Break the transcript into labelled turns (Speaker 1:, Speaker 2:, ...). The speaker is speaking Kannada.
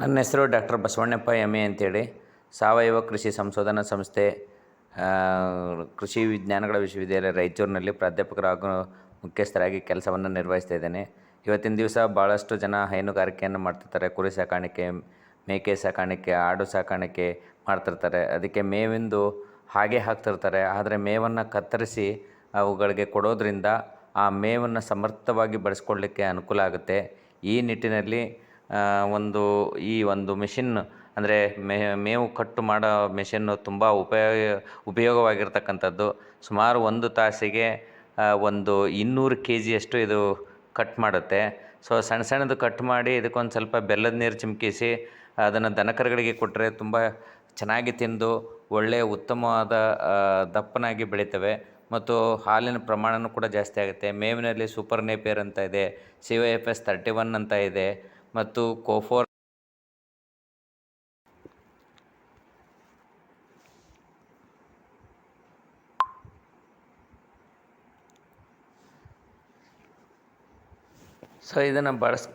Speaker 1: ನನ್ನ ಹೆಸರು ಡಾಕ್ಟರ್ ಬಸವಣ್ಣಪ್ಪ ಎಂ ಎ ಅಂತೇಳಿ. ಸಾವಯವ ಕೃಷಿ ಸಂಶೋಧನಾ ಸಂಸ್ಥೆ ಕೃಷಿ ವಿಜ್ಞಾನಗಳ ವಿಶ್ವವಿದ್ಯಾಲಯ ರಾಯಚೂರಿನಲ್ಲಿ ಪ್ರಾಧ್ಯಾಪಕರು ಹಾಗೂ ಮುಖ್ಯಸ್ಥರಾಗಿ ಕೆಲಸವನ್ನು ನಿರ್ವಹಿಸ್ತಾ ಇದ್ದೇನೆ. ಇವತ್ತಿನ ದಿವಸ ಭಾಳಷ್ಟು ಜನ ಹೈನುಗಾರಿಕೆಯನ್ನು ಮಾಡ್ತಿರ್ತಾರೆ. ಕುರಿ ಸಾಕಾಣಿಕೆ, ಮೇಕೆ ಸಾಕಾಣಿಕೆ, ಆಡು ಸಾಕಾಣಿಕೆ ಮಾಡ್ತಿರ್ತಾರೆ. ಅದಕ್ಕೆ ಮೇವಿಂದು ಹಾಗೆ ಹಾಕ್ತಿರ್ತಾರೆ. ಆದರೆ ಮೇವನ್ನು ಕತ್ತರಿಸಿ ಅವುಗಳಿಗೆ ಕೊಡೋದ್ರಿಂದ ಆ ಮೇವನ್ನು ಸಮರ್ಥವಾಗಿ ಬಳಸ್ಕೊಳ್ಳಿಕ್ಕೆ ಅನುಕೂಲ ಆಗುತ್ತೆ. ಈ ನಿಟ್ಟಿನಲ್ಲಿ ಒಂದು ಈ ಒಂದು ಮಿಷಿನ್ ಅಂದರೆ ಮೇವು ಕಟ್ಟು ಮಾಡೋ ಮಿಷಿನ್ನು ತುಂಬ ಉಪಯೋಗ ಉಪಯೋಗವಾಗಿರ್ತಕ್ಕಂಥದ್ದು. ಸುಮಾರು ಒಂದು ತಾಸಿಗೆ ಒಂದು ಇನ್ನೂರು ಕೆ ಜಿಯಷ್ಟು ಇದು ಕಟ್ ಮಾಡುತ್ತೆ. ಸೊ ಸಣ್ಣ ಸಣ್ಣದು ಕಟ್ ಮಾಡಿ ಇದಕ್ಕೊಂದು ಸ್ವಲ್ಪ ಬೆಲ್ಲದ ನೀರು ಚಿಮುಕಿಸಿ, ಅದನ್ನು ದನಕರುಗಳಿಗೆ ಕೊಟ್ಟರೆ ತುಂಬ ಚೆನ್ನಾಗಿ ತಿಂದು ಒಳ್ಳೆಯ ಉತ್ತಮವಾದ ದಪ್ಪನಾಗಿ ಬೆಳಿತವೆ. ಮತ್ತು ಹಾಲಿನ ಪ್ರಮಾಣನೂ ಕೂಡ ಜಾಸ್ತಿ ಆಗುತ್ತೆ. ಮೇವಿನಲ್ಲಿ ಸೂಪರ್ ನೇಪಿಯರ್ ಅಂತ ಇದೆ C Y F S thirty one ಅಂತ ಇದೆ. ಮತ್ತು ಕೋಫೋರ್ ಸೊ ಇದನ್ನು ಬಳಸ್